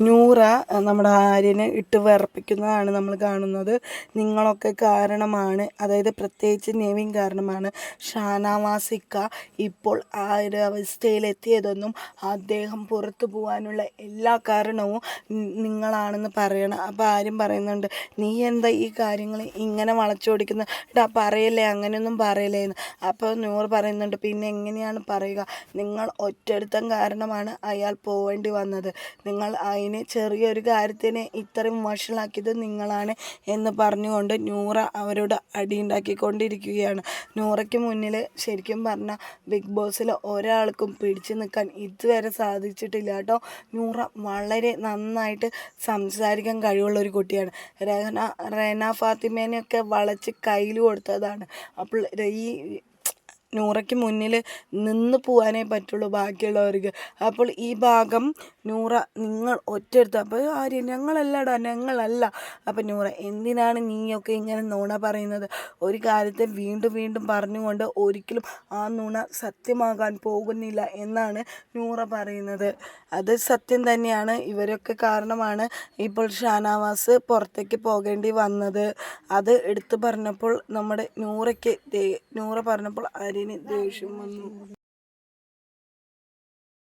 നൂറ നമ്മുടെ ആര്യനെ ഇട്ട് വിറപ്പിക്കുന്നതാണ് നമ്മൾ കാണുന്നത്. നിങ്ങളൊക്കെ കാരണമാണ് അതായത് പ്രത്യേകിച്ച് നെവിൻ കാരണമാണ് ഷാനാവാസിക്ക ഇപ്പോൾ ആ ഒരു അവസ്ഥയിലെത്തിയതെന്നും അദ്ദേഹം പുറത്തു പോകാനുള്ള എല്ലാ കാരണവും നിങ്ങളാണെന്ന് പറയണം അപ്പോൾ ആര്യം പറയുന്നുണ്ട് നീ എന്താ ഈ കാര്യങ്ങൾ ഇങ്ങനെ വളച്ചൊടിക്കുന്നത് ഇടാ പറയല്ലേ അങ്ങനെയൊന്നും പറയല്ലേ എന്ന് അപ്പോൾ നൂറ് പറയുന്നുണ്ട് പിന്നെ എങ്ങനെയാണ് പറയുക? നിങ്ങൾ ഒറ്റടുത്തം കാരണമാണ് അയാൾ പോവേണ്ടി വന്നത്. നിങ്ങൾ അതിന് ചെറിയൊരു കാര്യത്തിന് ഇത്രയും വഷളാക്കിയത് നിങ്ങളാണ് എന്ന് പറഞ്ഞുകൊണ്ട് നൂറ അവരോട് അടിയുണ്ടാക്കിക്കൊണ്ടിരിക്കുകയാണ്. നൂറയ്ക്ക് മുന്നിൽ ശരിക്കും പറഞ്ഞാൽ ബിഗ് ബോസിൽ ഒരാൾക്കും പിടിച്ചു നിൽക്കാൻ ഇതുവരെ സാധിച്ചിട്ടില്ല കേട്ടോ. നൂറ വളരെ നന്നായിട്ട് സംസാരിക്കാൻ കഴിവുള്ള ഒരു കുട്ടിയാണ്. റഹന റെന ഫാത്തിമേനെയൊക്കെ വളച്ച് കയ്യിൽ കൊടുത്തതാണ്. അപ്പോൾ ഈ നൂറയ്ക്ക് മുന്നിൽ നിന്ന് പോകാനേ പറ്റുള്ളൂ ബാക്കിയുള്ളവർക്ക്. അപ്പോൾ ഈ ഭാഗം നൂറ നിങ്ങൾ ഒറ്റയെടുത്ത്. അപ്പോൾ ആര്യ ഞങ്ങളല്ലടാ ഞങ്ങളല്ല. അപ്പം നൂറ എന്തിനാണ് നീയൊക്കെ ഇങ്ങനെ നുണ പറയുന്നത്? ഒരു കാര്യത്തെ വീണ്ടും വീണ്ടും പറഞ്ഞുകൊണ്ട് ഒരിക്കലും ആ നുണ സത്യമാകാൻ പോകുന്നില്ല എന്നാണ് നൂറ പറയുന്നത്. അത് സത്യം തന്നെയാണ്. ഇവരൊക്കെ കാരണമാണ് ഇപ്പോൾ ഷാനവാസ് പുറത്തേക്ക് പോകേണ്ടി വന്നത്. അത് എടുത്തു പറഞ്ഞപ്പോൾ നമ്മുടെ നൂറയ്ക്ക് നൂറ പറഞ്ഞപ്പോൾ ആര്യന് beni dövüşümün